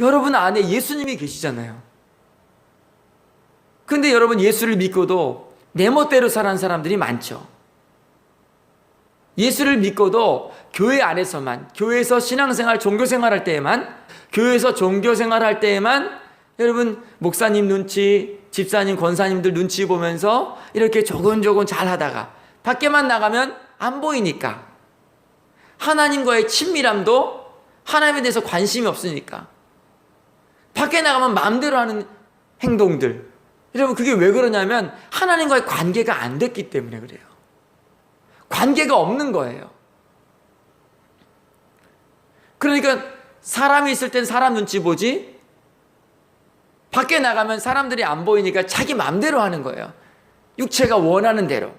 여러분 안에 예수님이 계시잖아요. 근데 여러분 예수를 믿고도 내 멋대로 사는 사람들이 많죠. 예수를 믿고도 교회 안에서만, 교회에서 신앙생활, 종교생활 할 때에만, 교회에서 종교생활 할 때에만 여러분 목사님 눈치, 집사님, 권사님들 눈치 보면서 이렇게 조곤조곤 잘 하다가 밖에만 나가면 안 보이니까 하나님과의 친밀함도 하나님에 대해서 관심이 없으니까 밖에 나가면 마음대로 하는 행동들 여러분 그게 왜 그러냐면 하나님과의 관계가 안 됐기 때문에 그래요. 관계가 없는 거예요. 그러니까 사람이 있을 땐 사람 눈치 보지 밖에 나가면 사람들이 안 보이니까 자기 마음대로 하는 거예요. 육체가 원하는 대로.